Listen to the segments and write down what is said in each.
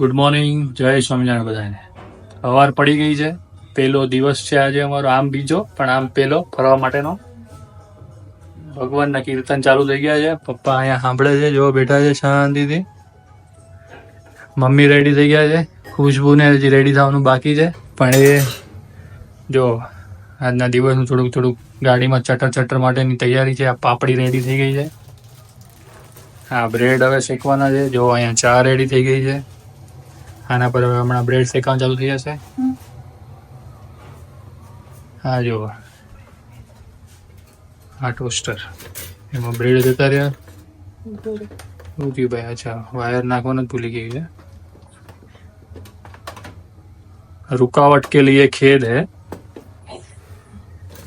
Good morning જય સ્વામિનારાયણ બધાને. સવાર પડી ગઈ છે. પહેલો દિવસ છે આજે અમારો આમ બીજો, પણ આમ પહેલો ફરવા માટેનો. ભગવાનના કીર્તન ચાલુ થઈ ગયા છે. પપ્પા અહીંયા સાંભળે છે જો બેઠા છે શાંતિથી. મમ્મી રેડી થઈ ગયા છે. ખુશ્બુને હજી રેડી થવાનું બાકી છે. પણ એ, જો, આજના દિવસનું થોડુંક થોડુંક ગાડીમાં ચટર ચટર માટેની તૈયારી છે. આ પાપડી રેડી થઈ ગઈ છે. હા બ્રેડ હવે શેકવાના છે. જો અહીંયા ચા રેડી થઈ ગઈ છે. આના પર હમણાં બ્રેડ શેકાવાનું ચાલુ થઈ જશે. હા જુઓ આ ટોસ્ટર એમાં બ્રેડ જતા રહ્યા. શું ભાઈ? અચ્છા વાયર નાખવાનું જ ભૂલી ગયું છે. રૂકાવટ કે લીએ ખેદ હે.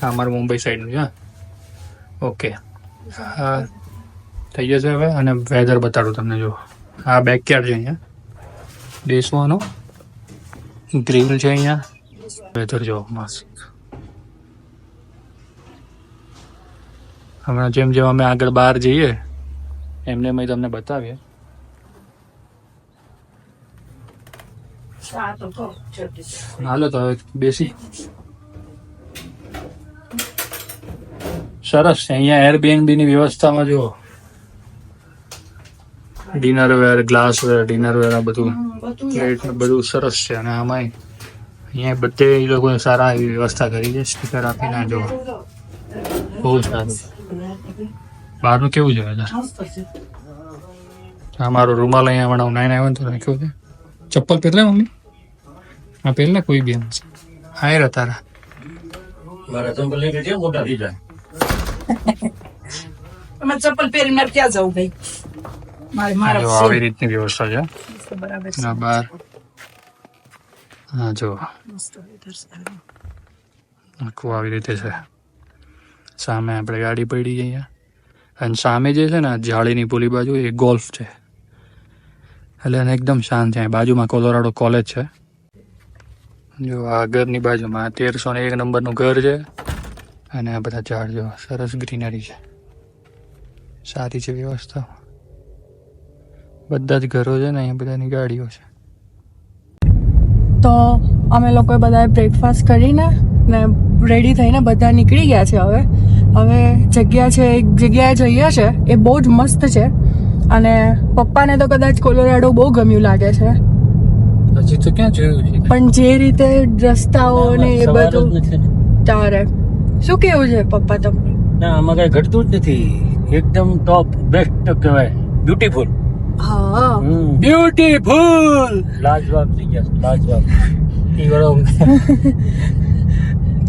અમારે મુંબઈ સાઈડનું છે ઓકે હા થઈ જશે હવે અને વેધર બતાડું તમને જો. આ બેકયાર્ડ છે અહીંયા. બેસવાનો ગ્રીલ છે અહીંયા? વેધર જો મસ્ત. હમણાં જેમ જેમ અમે આગળ બહાર જઈએ એમને અમે તમને બતાવીએ. હાલો તો હવે બેસી. સરસ અહીંયા એરબીએનબી ની વ્યવસ્થામાં જો dinnerware glassware dinnerware આ બધું પ્લેટ ને બધું સરસ છે. અને આમાં અહીંયા બધે એ લોકોએ સારા એવી વ્યવસ્થા કરી છે સ્ટીકર આપીને જો બહુ સારું બહારનું કેવું છે વેધર આ મારો રૂમાલ અહીંયા હમણાં હું નાઈને આવ્યો ને તો કેવું છે. ચપ્પલ પહેરલે મમ્મી? હા પહેરલે કોઈ બી એમ હાય રે તારા. મારા ચંપલ લઈને કેમ મોટા થઈ જાય. અમે ચપ્પલ પહેરીને મારે ક્યાં જવું ભાઈ? જો આવી રીતની વ્યવસ્થા છે બરાબર બાર હા જો. આખું આવી રીતે છે. સામે આપણે ગાડી પડી અહીંયા. અને સામે જે છે ને જાળીની પેલી બાજુ એ ગોલ્ફ છે. એટલે એને એકદમ શાંત છે. બાજુમાં કોલોરાડો કોલેજ છે. જો આ ઘરની બાજુમાં તેરસો ને એક નંબરનું ઘર છે. અને આ બધા ઝાડ જો સરસ ગ્રીનરી છે. સારી છે વ્યવસ્થા. બધા જ ઘરો છે ને અહીંયા બધાની ગાડીઓ છે. તો અમે લોકોએ બધાએ બ્રેકફાસ્ટ કરીને ને રેડી થઈને બધા નીકળી ગયા છે હવે. હવે જગ્યા છે એક જગ્યાએ જઈએ છે એ બહુ જ મસ્ત છે. અને પપ્પાને તો કદાચ કોલોરાડો બહુ ગમ્યું લાગે છે. હજી તો ક્યાં જોયું છે? પણ જે રીતે રસ્તાઓ ને એ બધું નથી. તારે. શું કેવું છે પપ્પા તમને? ના આમાં કઈ ઘટતું જ નથી. એકદમ ટોપ બેસ્ટ કહેવાય. બ્યુટીફુલ હા. બ્યુટીફુલ લાજવાબ થઈ ગયા લાજવાબ.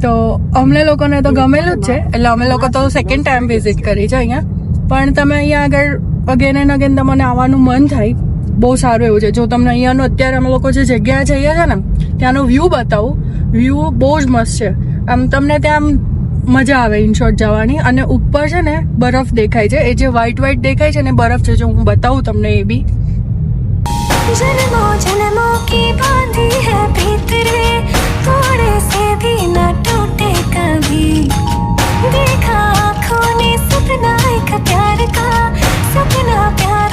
તો અમને લોકોને તો ગમેલું જ છે એટલે અમે લોકો તો સેકન્ડ ટાઈમ વિઝિટ કરી છે અહીંયા. પણ તમે અહીંયા આગળ અગેન એન્ડ અગેન તમને આવવાનું મન થાય બહુ સારું એવું છે. જો તમને અહીંયાનું અત્યારે અમે લોકો જે જગ્યાએ જઈએ છે ને ત્યાંનો વ્યૂ બતાવું. વ્યૂ બહુ જ મસ્ત છે. આમ તમને ત્યાં આમ મજા આવે ઇન શોર્ટ જવાની અને ઉપર છે ને બરફ દેખાય છે એ જે વ્હાઈટ વ્હાઈટ દેખાય છે ને બરફ છે જો હું બતાવું તમને એ બી जन्मों जन्मों की बांधी है प्रीत रे थोड़े से भी न टूटे कभी देखा आँखों ने सपना एक प्यार का सपना प्यारा न टूटे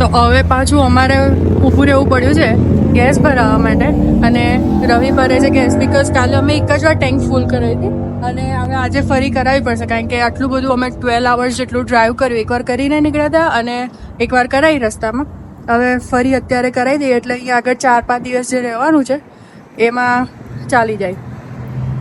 તો હવે પાછું અમારે ઊભું રહેવું પડ્યું છે, ગેસ ભરાવવા માટે. અને રવિ ભરે છે ગેસ બીકોઝ કાલે અમે એક જ વાર ટેન્ક ફૂલ કરી હતી. અને હવે આજે ફરી કરાવવી પડશે, કારણ કે આટલું બધું અમે ટ્વેલ્વ અવર્સ જેટલું ડ્રાઈવ કર્યું, એકવાર કરીને નીકળ્યા હતા અને એકવાર કરાવી રસ્તામાં. હવે ફરી અત્યારે કરાવી દઈએ, એટલે અહીંયા આગળ ચાર પાંચ દિવસ જે રહેવાનું છે, એમાં ચાલી જાય.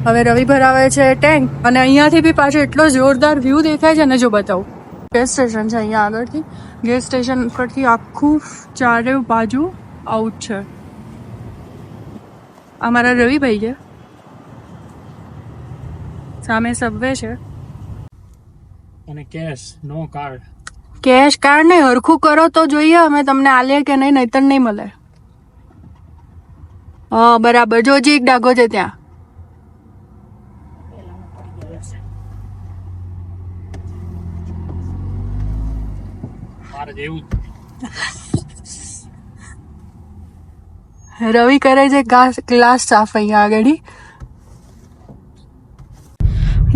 હવે રવિ ભરાવે છે ટેન્ક અને અહીંયાથી બી પાછો એટલો જોરદાર વ્યૂ દેખાય છે ને જો બતાવું. ગેસ સ્ટેશન છે અહીંયા આગળથી. ગેસ સ્ટેશન પરથી આખું ચારે બાજુ આઉટ છે. આ મારા રવિભાઈ છે. સામે સબવે છે. અને કેશ નો કાર્ડ કેશ કાર્ડ ને હરખું કરો તો જોઈએ અમે તમને આલીએ કે નહીં નહીતર નહીં મળે. હા બરાબર. જો હજી એક ડાઘો છે ત્યાં. જેવું રવિ કરે છે ગ્લાસ સાફ અહીંયા આગળ.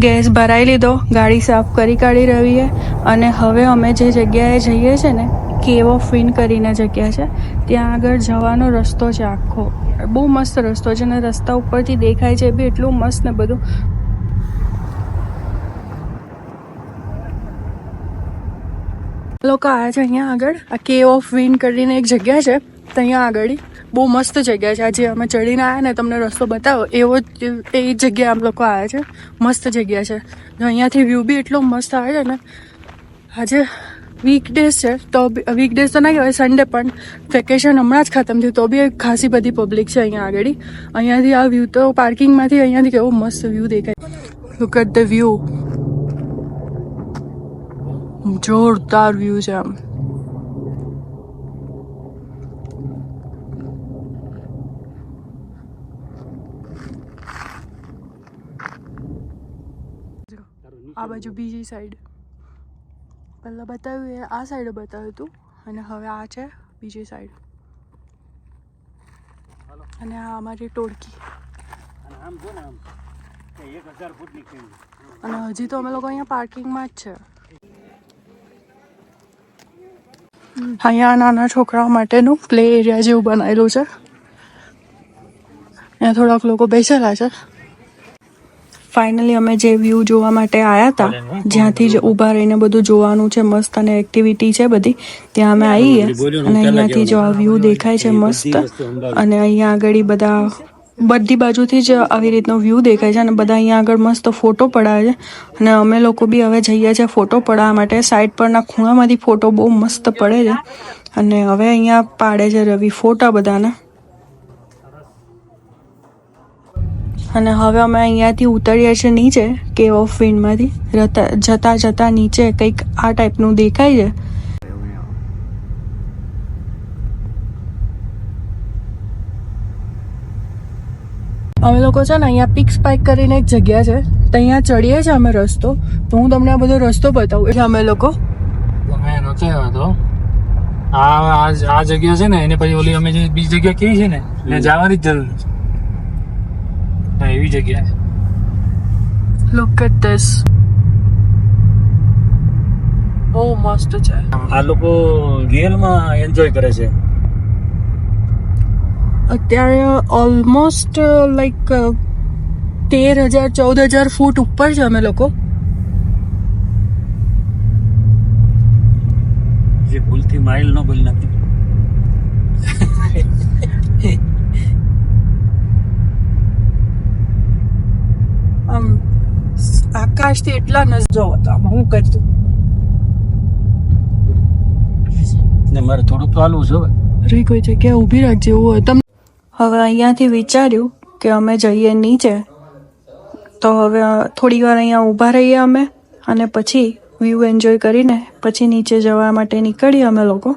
ગેસ ભરાઈ લીધો ગાડી સાફ કરી કાઢી રહીએ અને હવે અમે જે જગ્યાએ જઈએ છે ને કેવો ફિન કરીને જગ્યા છે ત્યાં આગળ જવાનો રસ્તો છે આખો. બહુ મસ્ત રસ્તો છે અને રસ્તા ઉપરથી દેખાય છે એ બી એટલું મસ્ત ને બધું. લોકો આવ્યા છે અહીંયા આગળ આ કેવ ઓફ વિન કરીને એક જગ્યા છે, તો અહીંયા આગળ બહુ મસ્ત જગ્યા છે. આજે અમે ચડીને આવ્યા ને, તમને રસ્તો બતાવો. એવો જ, એ જગ્યા આમ લોકો આવ્યા છે. મસ્ત જગ્યા છે. તો અહીંયાથી વ્યૂ બી એટલો મસ્ત આવે છે ને, આજે વીકડેઝ છે, તો વીકડેઝ તો ના કહેવાય સન્ડે પણ વેકેશન હમણાં જ ખતમ થયું. તો બી ખાસી બધી પબ્લિક છે અહીંયા આગળ. અહીંયાથી આ વ્યૂ તો પાર્કિંગમાંથી અહીંયાથી કેવો મસ્ત વ્યૂ દેખાય. લુક એટ ધ વ્યૂ જોરદાર વ્યૂ છે આમ. આ બાજુ બીજી સાઈડ પહેલાં બતાવ્યું એ આ સાઈડે બતાવ્યું હતું અને હવે આ છે બીજી સાઈડ અને આ અમારી ટોળકી. અને હજી તો અમે લોકો અહીંયા પાર્કિંગમાં જ છે. અહીંયા નાના છોકરાઓ માટેનું પ્લે એરિયા જેવું બનાવેલું છે. અહીંયા થોડાક લોકો બેસેલા છે. ફાઇનલી અમે જે વ્યૂ જોવા માટે આવ્યા હતા જ્યાંથી જ ઊભા રહીને બધું જોવાનું છે મસ્ત અને એક્ટિવિટી છે બધી ત્યાં અમે આવીએ અને અહીંયાથી જો આ વ્યૂ દેખાય છે મસ્ત અને અહીંયા આગળ બધા બધી બાજુથી જ આવી રીતનો વ્યૂ દેખાય છે અને બધા અહીંયા આગળ મસ્ત ફોટો પડાવે છે. અને અમે લોકો બી હવે જઈએ છીએ ફોટો પડાવવા માટે. સાઈડ પરના ખૂણામાંથી ફોટો બહુ મસ્ત પડે છે. અને હવે અહીંયા પાડે છે રવિ ફોટા બધાના. અને હવે અમે અહીંયાથી ઉતરીએ છીએ નીચે કેવ ઓફ વિન્ડમાંથી જતા જતા નીચે કંઈક આ ટાઈપનું દેખાય છે. અમે લોકો છે ને અહીંયા પિક્સ પાઇક કરીને એક જગ્યા છે. તો અહીંયા ચડીએ છીએ અમે રસ્તો. તો હું તમને આ બધો રસ્તો બતાવું. એટલે અમે લોકો તમે નહોતો આવ્યો તો. આ આ જગ્યા છે ને એને પછી ઓલી અમે જે બીજી જગ્યા કેવી છે ને ત્યાં જવાની જ જરૂર છે. હા એવી જગ્યા છે. લુક એટ ધીસ બહુ મસ્ત છે. આ લોકો રિયલમાં એન્જોય કરે છે. અત્યારે ઓલમોસ્ટ લાઈક તેર હજાર ચૌદ હજાર ફૂટ ઉપર છે અમે લોકો. જે ભૂલથી માઇલ ન બોલી નાખી આમ આકાશથી એટલા નજરો હતા હું કરતું ને મારે થોડુંક ચાલવું છે હવે. રહી કોઈ જગ્યા ઊભી રાખજે એવું હોય. હવે અહીંયાથી વિચાર્યું કે અમે જઈએ નીચે. તો હવે થોડી વાર અહીંયા ઊભા રહીએ અમે અને પછી વ્યૂ એન્જોય કરીને પછી નીચે જવા માટે નીકળીએ અમે લોકો.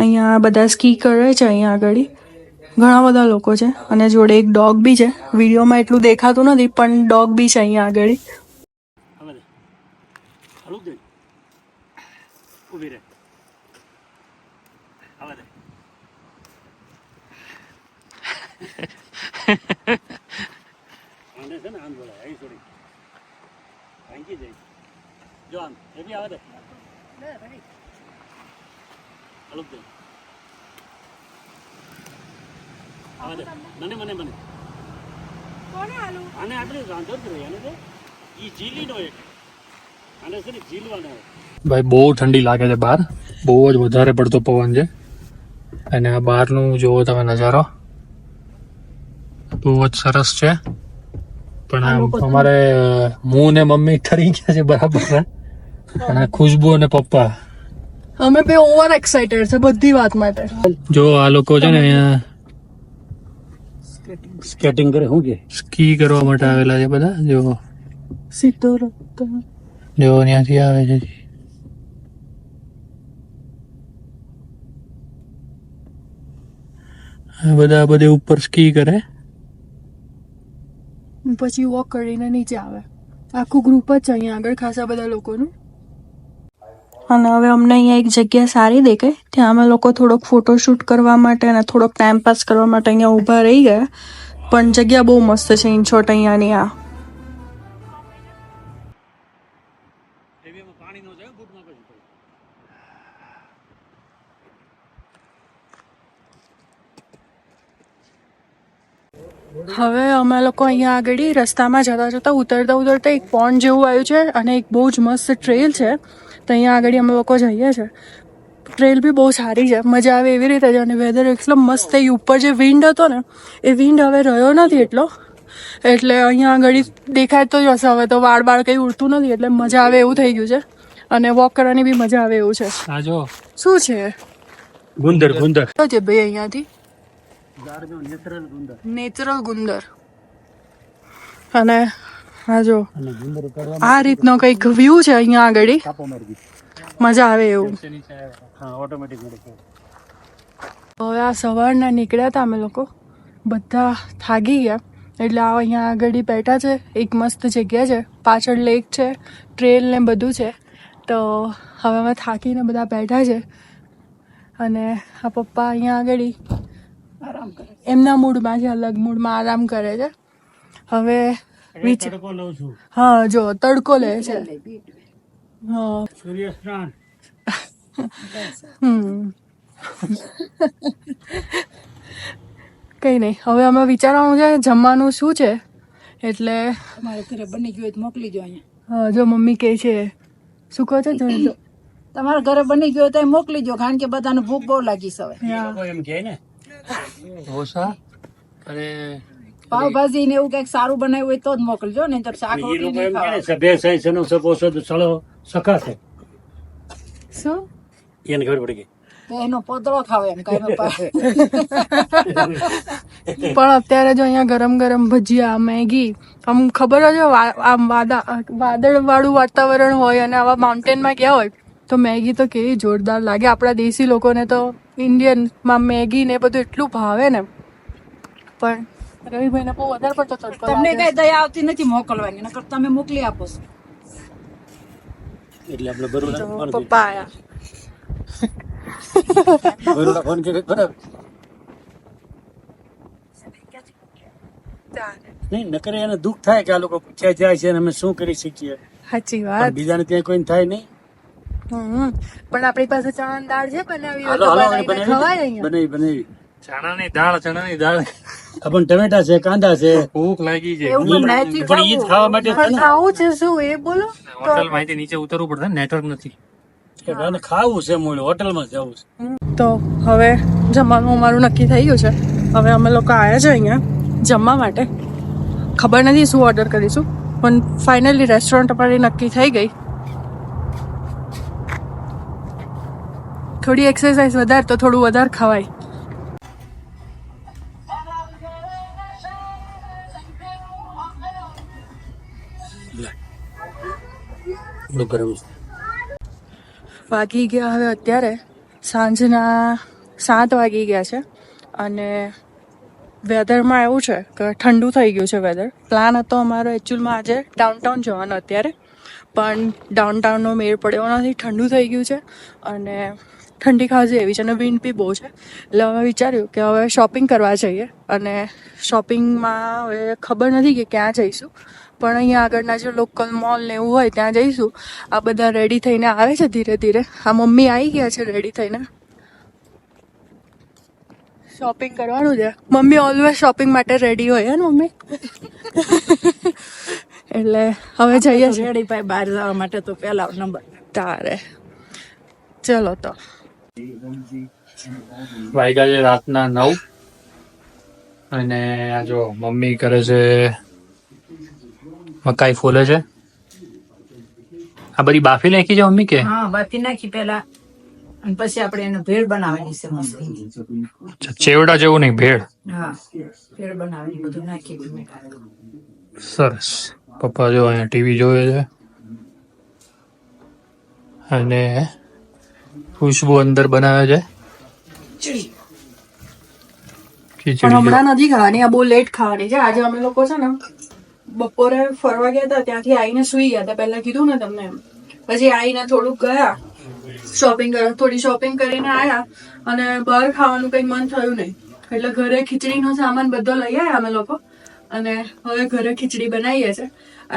અહીંયા બધા સ્કી કરે છે અહીંયા આગળ. ઘણા બધા લોકો છે અને જોડે એક ડોગ બી છે. વિડીયોમાં એટલું દેખાતું નથી, પણ ડોગ બી છે અહીંયા આગળ હવે દે હાલું દે ઊભી રહે હવે દે ભાઈ, બહુ ઠંડી લાગે છે બહાર. બહુ જ વધારે પડતો પવન છે. અને આ બહારનું જોવો તમે નજારો. બહુ જ સરસ છે. પણ આમ અમારે હું ને મમ્મી ઠરી ગયા છે બરાબર. અને આ ખુશ્બુ અને પપ્પા. અમે બે ઓવર એક્સાઇટેડ છે બધી વાત માટે. જો આ લોકો છે ને અહીંયા સ્કેટિંગ કરે શું કે? સ્કી કરવા માટે આવેલા છે બધા? જો. સીધો રસ્તો જો ત્યાંથી આવે છે. આ બધા બધે ઉપર સ્કી કરે. પછી વોક કરીને નીચે આવે. આખું ગ્રુપ જ છે અહીંયા આગળ ખાસા બધા લોકોનું. અને હવે અમને અહીંયા એક જગ્યા સારી દેખાય. ત્યાં અમે લોકો થોડોક ફોટોશૂટ કરવા માટે અને થોડોક ટાઈમ પાસ કરવા માટે અહીંયા ઊભા રહી ગયા. પણ જગ્યા બહુ મસ્ત છે ઇનશોટ અહીંયાની આ. પાણી નો જાય બૂટમાં પછી હવે અમે લોકો અહીંયા આગળ રસ્તામાં જતા જતા ઉતરતા ઉતરતા એક પોન્ડ જેવું આવ્યું છે અને એક બહુ જ મસ્ત ટ્રેલ છે. તો અહીંયા આગળ અમે લોકો જઈએ છીએ ટ્રેલ બી બહુ સારી છે. મજા આવે એવી રીતે છે અને વેધર એટલો મસ્ત એ ઉપર જે વિન્ડ હતો ને એ વિન્ડ હવે રહ્યો નથી એટલો. એટલે અહીંયા આગળ દેખાય તો જ હશે. હવે તો વાળ બાળ કંઈ ઉડતું નથી એટલે મજા આવે એવું થઈ ગયું છે. અને વોક કરવાની બી મજા આવે એવું છે. શું છે? ગુંદર ગુંદર. ભાઈ અહીંયાથી? ઝાડનો નેચરલ ગુંદર નેચરલ ગુંદર અને હા જો અને ગુંદર કરવા આ રીતનો કંઈક વ્યૂ છે અહીંયા આગળ મજા આવે એવું હવે આ સવારના નીકળ્યા હતા અમે લોકો બધા થાગી ગયા એટલે આ અહીંયા આગળ બેઠા છે એક મસ્ત જગ્યા છે પાછળ લેક છે ટ્રેલ ને બધું છે તો હવે અમે થાકીને બધા બેઠા છે અને આ પપ્પા અહીંયા આગળ એમના મૂડમાં છે અલગ મૂડમાં આરામ કરે છે. હવે તડકો લઉં છું. હા જો તડકો લે છે. હા. સૂર્ય સ્નાન કઈ નહીં હવે અમે વિચારવાનું છે જમવાનું શું છે? એટલે તમારે ઘરે બની ગયું હોય તો મોકલી દો અહીંયા. હા, જો મમ્મી કહે છે શું કહો છો. તમારા ઘરે બની ગયો તો મોકલી દો કારણ કે બધાને ભૂખ બહુ લાગી સવે હવે. એમ કહે ને ઢોસા અને પાવભાજી ને એવું કંઈક સારું બનાવ્યું હોય તો જ મોકલજો નહીં તો શાક રોટલી નહીં ને ખાવા. સભે સહી સનો સપો સદ સળો સખાશે શું? એને ખબર પડી ગઈ. તો એનો પોતળો ખાવ એમ કઈ પણ અત્યારે જો અહીંયા ગરમ ગરમ ભજીયા મેગી આમ ખબર જ હોય આમ વાદા વાદળ વાળું વાતાવરણ હોય અને આવા માઉન્ટેનમાં ગયા હોય તો મેગી તો કેવી જોરદાર લાગે. આપણા દેશી લોકોને તો ઇન્ડિયનમાં મેગી ને એ બધું એટલું ભાવે ને. પણ રવિભાઈને બહુ વધારે પડતો તડકો તમને કઈ દયા આવતી નથી મોકલવાની નકર તમે મોકલી આપો છો. એટલે આપણે બરોડા. પપ્પા આયા. બરોડા ફોન કરી બરાબર? નહીં નકરે એને દુઃખ થાય કે આ લોકો પૂછ્યા જાય છે અને અમે શું કરી શકીએ? સાચી વાત. બીજાને ત્યાં કોઈ થાય નહીં. પણ આપણી પાસે ચણાની દાળ છે બનાવી હોય તો બનાવીને ખવાય અહીંયા. બનાવી બનાવી. ચણાની દાળ ચણાની દાળ. પણ ટમેટા છે કાંદા છે. ભૂખ લાગી છે. પણ જ ખાવા. માટે. ખાવું છે શું એ બોલો? હોટલમાંથી નીચે ઉતરવું પડશે નેટવર્ક નથી. કે ખાવું છે મૂળ હોટલમાં જવું છે. તો હવે જમવાનું અમારું નક્કી થઈ ગયું છે. હવે અમે લોકો આવ્યા છે અહીંયા જમવા માટે. ખબર નથી શું ઓર્ડર કરીશું પણ ફાઇનલી રેસ્ટોરન્ટ અમારી નક્કી થઈ ગઈ. થોડી એક્સરસાઇઝ વધારે તો થોડું વધારે ખવાય. વાગી ગયા હવે અત્યારે. સાંજના સાત વાગી ગયા છે અને વેધરમાં એવું છે કે ઠંડુ થઈ ગયું છે વેધર પ્લાન હતો અમારો એકચ્યુઅલમાં આજે ડાઉનટાઉન જવાનો અત્યારે. પણ ડાઉનટાઉનનો મેળ પડ્યો નથી ઠંડુ થઈ ગયું છે અને ઠંડી ખાસી એવી છે અને વિન્ડ બી બહુ છે. એટલે અમે વિચાર્યું કે હવે શોપિંગ કરવા જઈએ અને શોપિંગમાં હવે ખબર નથી કે ક્યાં જઈશું. પણ અહીંયા આગળના જે લોકલ મોલ ને એવું હોય ત્યાં જઈશું. આ બધા રેડી થઈને આવે છે ધીરે ધીરે. આ મમ્મી આવી ગયા છે રેડી થઈને. શોપિંગ કરવાનું છે. મમ્મી ઓલવેઝ શોપિંગ માટે રેડી હોય હે ને મમ્મી? એટલે હવે જઈએ રેડી ભાઈ બહાર જવા માટે તો પહેલા નંબર તારે. ચલો તો. વાગ્યા છે રાતના નવ. અને આ જો મમ્મી કરે છે મકાઈ ફોલે છે. આ બધી બાફી નાખી છે મમ્મી કે? હા બાફી નાખી પેલા અને પછી આપણે એને ભેળ બનાવવાની છે મસ્ત. ચેવડા જેવું નહીં ભેળ? હા ભેળ બનાવવાની બધું નાખી સરસ. પપ્પા જો અહીંયા ટીવી જોવે છે. અને ખુશ્બુ અંદર બનાવે છે પણ હમણાં નથી ખાવાની આ બહુ લેટ ખાવાની છે. આજે અમે લોકો છે ને બપોરે ફરવા ગયા હતા ત્યાંથી આવીને સુઈ ગયા હતા. પહેલા કીધું ને તમને પછી આવીને થોડુંક ગયા. શોપિંગ કરવા થોડી શોપિંગ કરીને આયા અને બહાર ખાવાનું કંઈ મન થયું નહીં. એટલે ઘરે ખીચડીનો સામાન બધો લઈ આવ્યા અમે લોકો. અને હવે ઘરે ખીચડી બનાવીએ છે.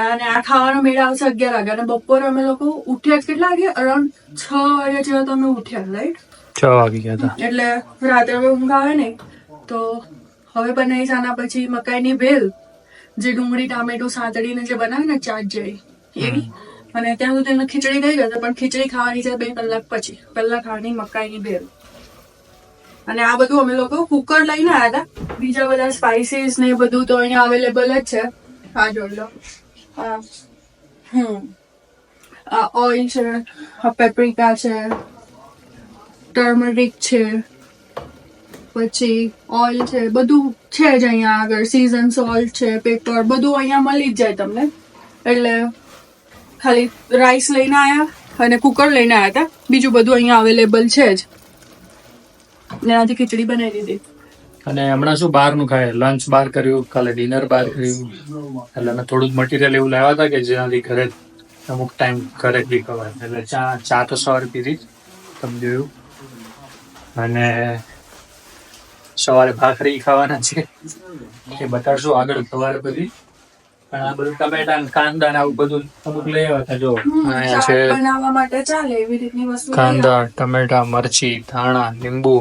અને આ ખાવાનો મેળ આવશે અગિયાર વાગે અને બપોરે અમે લોકો ઉઠ્યા કેટલા વાગે? અરાઉન્ડ છ વાગે જેવા તો અમે ઉઠ્યા રાઈટ છ વાગી ગયા હતા. એટલે રાત્રે હવે ઊંઘ આવે ને તો હવે બનાવી આના પછી મકાઈની ભેલ જે ડુંગળી ટામેટું સાતડીને જે બનાવે ને ચાટ જેવી એવી. અને ત્યાં સુધી ખીચડી થઈ જશે પણ ખીચડી ખાવાની છે બે કલાક પછી પહેલા ખાવાની મકાઈની ભેલ અને આ બધું અમે લોકો કુકર લઈને આવ્યા હતા. બીજા બધા સ્પાઇસીસ ને બધું તો અહીંયા અવેલેબલ જ છે. આ જોઈ લો. હમ. ઓઇલ છે પેપ્રિકા છે ટર્મરિક છે, પછી ઓઇલ છે, બધું છે જ અહીંયા આગળ. સીઝન સોલ્ટ છે પેપર બધું અહીંયા મળી જ જાય તમને. એટલે ખાલી રાઈસ લઈને આવ્યા અને કુકર લઈને આવ્યા હતા. બીજું બધું અહીંયા અવેલેબલ છે જ. ને ખીચડી બનાવી દીધી. અને હમણાં શું બહારનું ખાય? લંચ બહાર કર્યું કાલે ડિનર બહાર કર્યું. એટલે અમે થોડું મટીરિયલ એવું લાવ્યા હતા કે જેનાથી ઘરે અમુક ટાઈમ ઘરે જ બી એટલે ચા ચા તો સવારે પીધી તમે જોયું. અને સવારે ભાખરી ખાવાના છે. એ બતાડશું આગળ સવારે બધી. પણ આ બધું ટમેટા કાંદા ને આવું બધું અમુક લઈ આવ્યા હતા જો. અહીંયા છે. કાંદા ટમેટા મરચી ધાણા લીંબુ.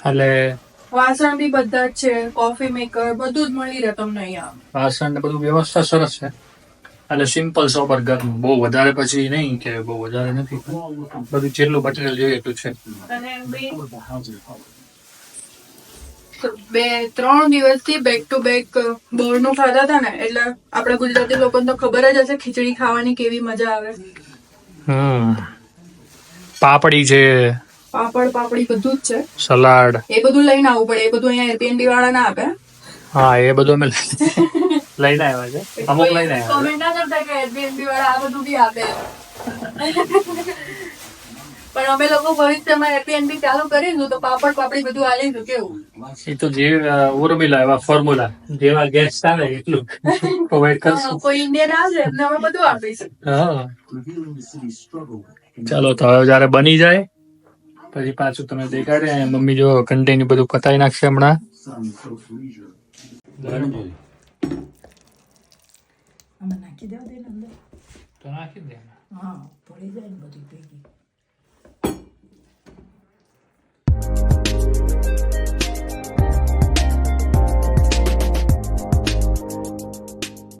એટલે વાસણ બી બધા જ છે કોફી મેકર બધું જ મળી રહે તમને અહીંયા. વાસણ ને બધું વ્યવસ્થા સરસ છે. એટલે સિમ્પલ સોબર ઘરનું. બહુ વધારે પછી નહીં કે બહુ વધારે નથી. બધું જેટલું મટીરિયલ જોઈએ એટલું છે. બે ત્રણ દિવસથી બેક ટુ બેક બહારનું ખાતા હતા ને એટલે આપણે ગુજરાતી લોકોને તો ખબર જ હશે ખીચડી ખાવાની કેવી મજા આવે. હમ. પાપડી છે પાપડ પાપડી બધું જ છે. સલાડ. એ બધું લઈને આવવું પડે. એ બધું અહીંયા એરબીએનબી વાળા ના આપે. હા એ બધું અમે લઈને આવ્યા છે. અમુક લઈને આવ્યા કોમેન્ટ ના કરતા કે એરબીએનબી વાળા આ બધું બી આપે. પણ અમે લોકો ભવિષ્યમાં એરબીએનબી ચાલુ કરીશું તો પાપડ પાપડી બધું આલીશું. કેવું? એ તો જે ઉર્મિલા એવા ફોર્મ્યુલા જેવા ગેસ્ટ આવે એટલું પ્રોવાઈડ કરશું. કોઈ ઇન્ડિયન આવશે એમને અમે બધું આપીશું. હા. ચાલો તો હવે જયારે બની જાય પછી પાછું તમે દેખાડે મમ્મી જો કન્ટેન્યુ બધું પતાવી નાખશે હમણાં. નાખી દેવા